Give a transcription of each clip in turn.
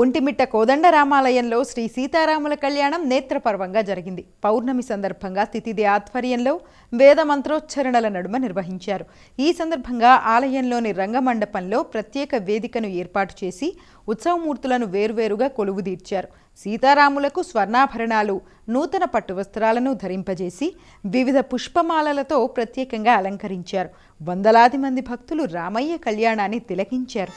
ఒంటిమిట్ట కోదండరామాలయంలో శ్రీ సీతారాముల కళ్యాణం నేత్రపర్వంగా జరిగింది. పౌర్ణమి సందర్భంగా తితిది ఆధ్వర్యంలో వేద మంత్రోచ్చరణల నడుమ నిర్వహించారు. ఈ సందర్భంగా ఆలయంలోని రంగమండపంలో ప్రత్యేక వేదికను ఏర్పాటు చేసి ఉత్సవమూర్తులను వేర్వేరుగా కొలువుదీర్చారు సీతారాములకు స్వర్ణాభరణాలు నూతన పట్టు వస్త్రాలను ధరింపజేసి వివిధ పుష్పమాలలతో ప్రత్యేకంగా అలంకరించారు. వందలాది మంది భక్తులు రామయ్య కళ్యాణాన్ని తిలకించారు.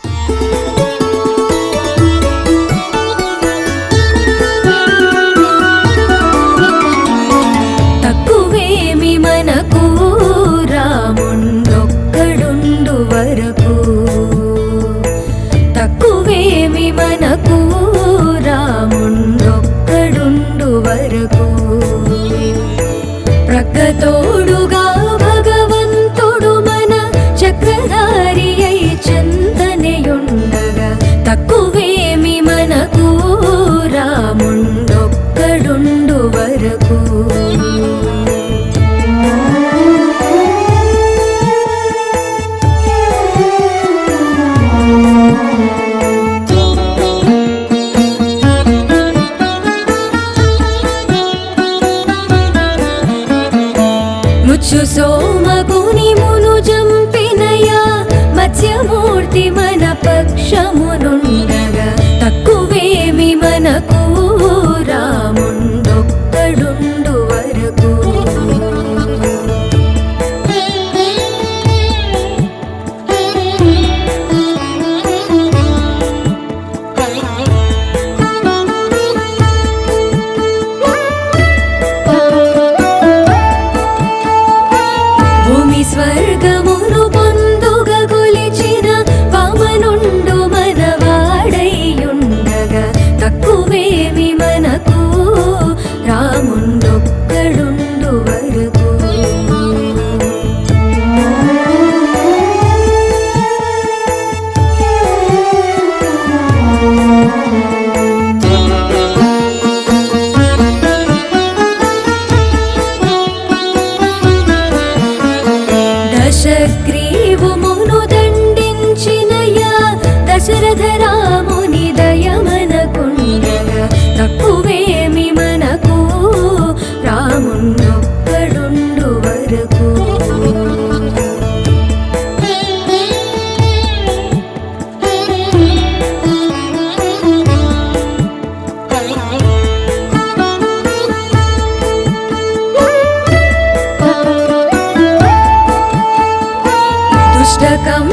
వరకు తక్కువేమి మనకు రాముండొక్కడుండు వరకు. ప్రక్కతోడుగా భగవంతుడు మన చక్రధారి అయి చందనయుండగా. తక్కువేమి మనకు రాముండొక్కడుండు వరకు. so స్వర్గం शक्रि దుష్టకం